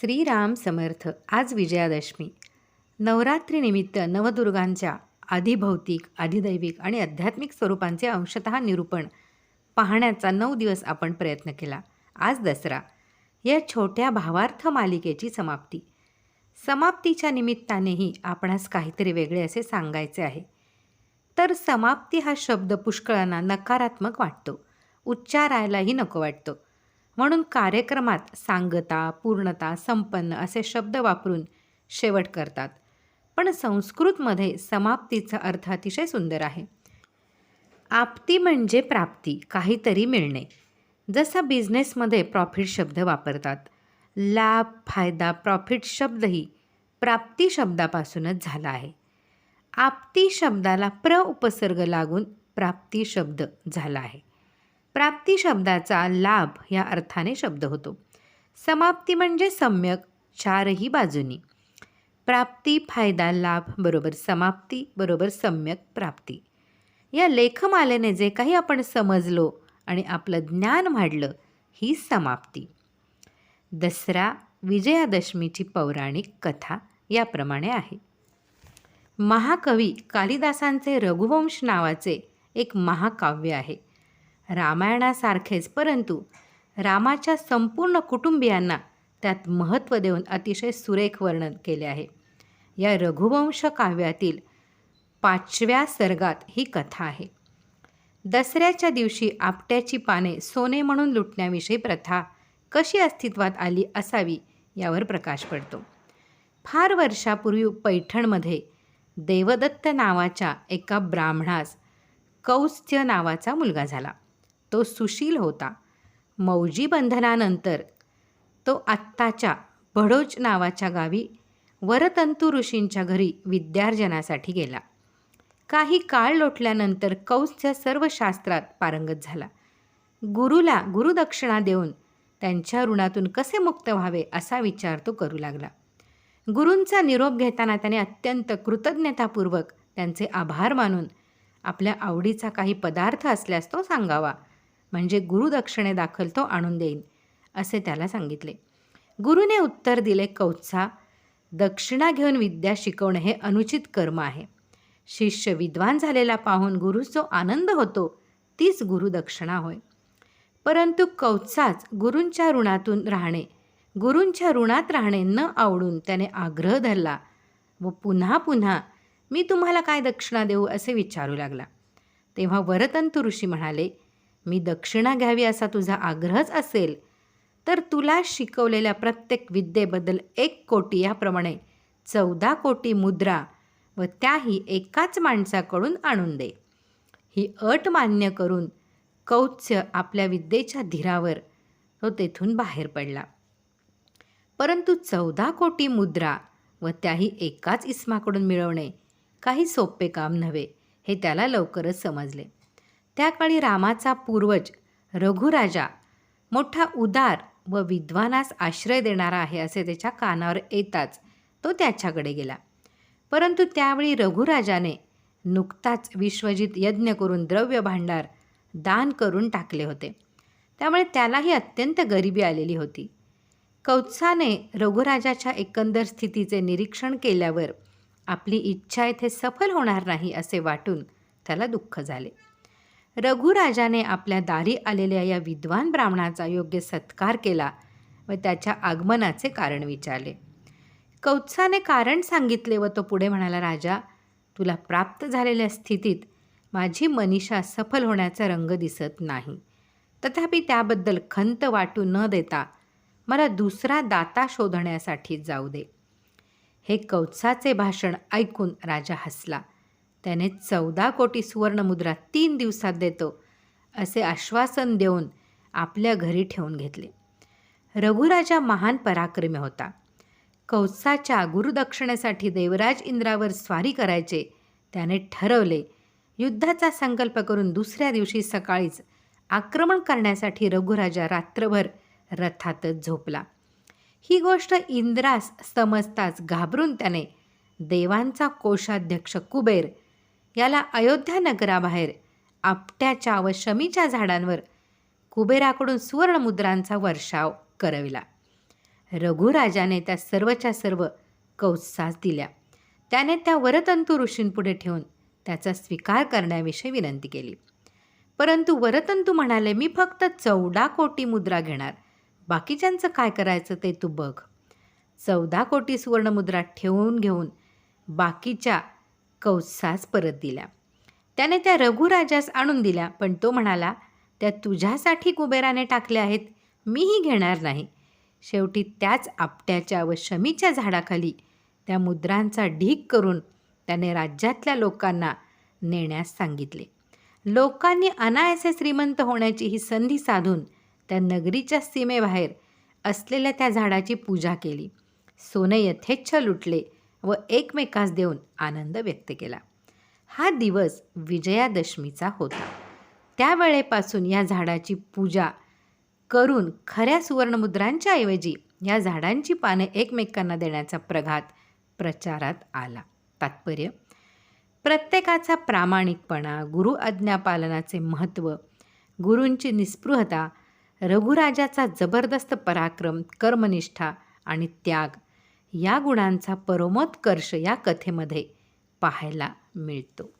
श्रीराम समर्थ आज विजयादशमी. नवरात्रीनिमित्त नवदुर्गांच्या आधिभौतिक आधिदैविक आणि आध्यात्मिक स्वरूपांचे अंशतः निरूपण पाहण्याचा नऊ दिवस आपण प्रयत्न केला. आज दसरा. या छोट्या भावार्थ मालिकेची समाप्ती. समाप्तीच्या निमित्तानेही आपणास काहीतरी वेगळे असे सांगायचे आहे. तर समाप्ती हा शब्द पुष्कळांना नकारात्मक वाटतो. उच्चारायलाही नको वाटतो. म्हणून कार्यक्रमात सांगता पूर्णता संपन्न असे शब्द वापरून शेवट करतात. पण संस्कृतमध्ये समाप्तीचा अर्थ अतिशय सुंदर आहे. आपती म्हणजे प्राप्ती काहीतरी मिळणे. जसा बिझनेसमध्ये प्रॉफिट शब्द वापरतात लाभ फायदा प्रॉफिट शब्दही प्राप्ती शब्दापासूनच झाला आहे. आपती शब्दाला प्र उपसर्ग लागून प्राप्ती शब्द झाला आहे. प्राप्ती शब्दाचा लाभ या अर्थाने शब्द होतो. समाप्ती म्हणजे सम्यक चारही बाजूनी. प्राप्ती फायदा लाभ बरोबर समाप्ती बरोबर सम्यक प्राप्ती. या लेखमालेने जे काही आपण समजलो आणि आपलं ज्ञान वाढलं ही समाप्ती. दसरा विजयादशमीची पौराणिक कथा याप्रमाणे आहे. महाकवी कालिदासांचे रघुवंश नावाचे एक महाकाव्य आहे. रामायणासारखेच. परंतु रामाच्या संपूर्ण कुटुंबियांना त्यात महत्त्व देऊन अतिशय सुरेख वर्णन केले आहे. या रघुवंश काव्यातील पाचव्या सर्गात ही कथा आहे. दसऱ्याच्या दिवशी आपट्याची पाने सोने म्हणून लुटण्याविषयी प्रथा कशी अस्तित्वात आली असावी यावर प्रकाश पडतो. फार वर्षापूर्वी पैठणमध्ये देवदत्त नावाच्या एका ब्राह्मणास कौस्त्य नावाचा मुलगा झाला. तो सुशील होता. मौजी बंधनानंतर तो आत्ताच्या भडोच नावाच्या गावी वरतंतू ऋषींच्या घरी विद्यार्जनासाठी गेला. काही काळ लोटल्यानंतर कौसच्या सर्व शास्त्रात पारंगत झाला. गुरुला गुरुदक्षिणा देऊन त्यांच्या ऋणातून कसे मुक्त व्हावे असा विचार तो करू लागला. गुरूंचा निरोप घेताना त्याने अत्यंत कृतज्ञतापूर्वक त्यांचे आभार मानून आपल्या आवडीचा काही पदार्थ असल्यास तो सांगावा. म्हणजे गुरुदक्षिणे दाखल तो आणून देईन असे त्याला सांगितले. गुरुने उत्तर दिले कौत्सा दक्षिणा घेऊन विद्या शिकवणे हे अनुचित कर्म आहे. शिष्य विद्वान झालेला पाहून गुरु जो आनंद होतो तीच गुरुदक्षिणा होय. परंतु कौत्साच गुरूंच्या ऋणातून राहणे गुरूंच्या ऋणात राहणे न आवडून त्याने आग्रह धरला व पुन्हा पुन्हा मी तुम्हाला काय दक्षिणा देऊ? असे विचारू लागला. तेव्हा वरतंतु ऋषी म्हणाले मी दक्षिणा घ्यावी असा तुझा आग्रहच असेल तर तुला शिकवलेल्या प्रत्येक विद्येबद्दल एक कोटी याप्रमाणे चौदा कोटी मुद्रा व त्याही एकाच माणसाकडून आणून दे. ही अट मान्य करून कौत्स्य आपल्या विद्येच्या धीरावर तो तेथून बाहेर पडला. परंतु चौदा कोटी मुद्रा व त्याही एकाच इस्माकडून मिळवणे काही सोपे काम नव्हे हे त्याला लवकरच समजले. त्या काळी रामाचा पूर्वज रघुराजा मोठा उदार व विद्वानास आश्रय देणारा आहे असे त्याच्या कानावर येताच तो त्याच्याकडे गेला. परंतु त्यावेळी रघुराजाने नुकताच विश्वजित यज्ञ करून द्रव्य भांडार दान करून टाकले होते. त्यामुळे त्यालाही अत्यंत गरिबी आलेली होती. कौत्साने रघुराजाच्या एकंदर स्थितीचे निरीक्षण केल्यावर आपली इच्छा येथे सफल होणार नाही असे वाटून त्याला दुःख झाले. रघुराजाने आपल्या दारी आलेल्या या विद्वान ब्राह्मणाचा योग्य सत्कार केला व त्याच्या आगमनाचे कारण विचारले. कौत्साने कारण सांगितले व तो पुढे म्हणाला राजा तुला प्राप्त झालेल्या स्थितीत माझी मनीषा सफल होण्याचा रंग दिसत नाही. तथापि त्याबद्दल खंत वाटू न देता मला दुसरा दाता शोधण्यासाठी जाऊ दे. हे कौत्साचे भाषण ऐकून राजा हसला. त्याने चौदा कोटी सुवर्णमुद्रा तीन दिवसात देतो असे आश्वासन देऊन आपल्या घरी ठेवून घेतले. रघुराजा महान पराक्रमी होता. कौसाच्या गुरुदक्षिणेसाठी देवराज इंद्रावर स्वारी करायचे त्याने ठरवले युद्धाचा संकल्प करून दुसऱ्या दिवशी सकाळीच आक्रमण करण्यासाठी रघुराजा रात्रभर रथातच झोपला. ही गोष्ट इंद्रास समजताच घाबरून त्याने देवांचा कोषाध्यक्ष कुबेर याला अयोध्या नगराबाहेर आपट्याच्या व शमीच्या झाडांवर कुबेराकडून सुवर्णमुद्रांचा वर्षाव करविला. रघुराजाने त्या सर्वच्या सर्व कौत्सास दिल्या. त्याने त्या वरतंतू ऋषींपुढे ठेवून त्याचा स्वीकार करण्याविषयी विनंती केली. परंतु वरतंतू म्हणाले मी फक्त चौदा कोटी मुद्रा घेणार. बाकीच्यांचं काय करायचं ते तू बघ. चौदा कोटी सुवर्णमुद्रा ठेवून घेऊन बाकीच्या कौसास परत दिल्या त्याने त्या रघुराजास आणून दिल्या पण तो म्हणाला त्या तुझ्यासाठी कुबेराने टाकल्या आहेत मीही घेणार नाही. शेवटी त्याच आपट्याच्या व शमीच्या झाडाखाली त्या मुद्रांचा ढीक करून त्याने राज्यातल्या लोकांना नेण्यास सांगितले. लोकांनी अनायसे श्रीमंत होण्याची ही संधी साधून त्या नगरीच्या सीमेबाहेर असलेल्या त्या झाडाची पूजा केली. सोने यथेच्छ लुटले व एकमेकास देऊन आनंद व्यक्त केला. हा दिवस विजयादशमीचा होता. त्यावेळेपासून या झाडाची पूजा करून खऱ्या सुवर्णमुद्रांच्या ऐवजी या झाडांची पाने एकमेकांना देण्याचा प्रघात प्रचारात आला. तात्पर्य? प्रत्येकाचा प्रामाणिकपणा गुरु आज्ञापालनाचे महत्त्व गुरूंची निस्पृहता रघुराजाचा जबरदस्त पराक्रम कर्मनिष्ठा आणि त्याग या गुणांचा परमोत्कर्ष या कथेमध्ये पाहायला मिळतो.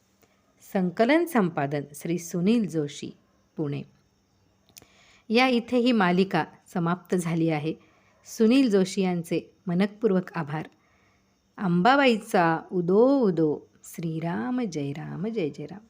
संकलन संपादन श्री सुनील जोशी पुणे. या इथे ही मालिका समाप्त झाली आहे. सुनील जोशी यांचे मनकपूर्वक आभार. अंबाबाईचा उदो उदो श्रीराम जय राम जय जय राम.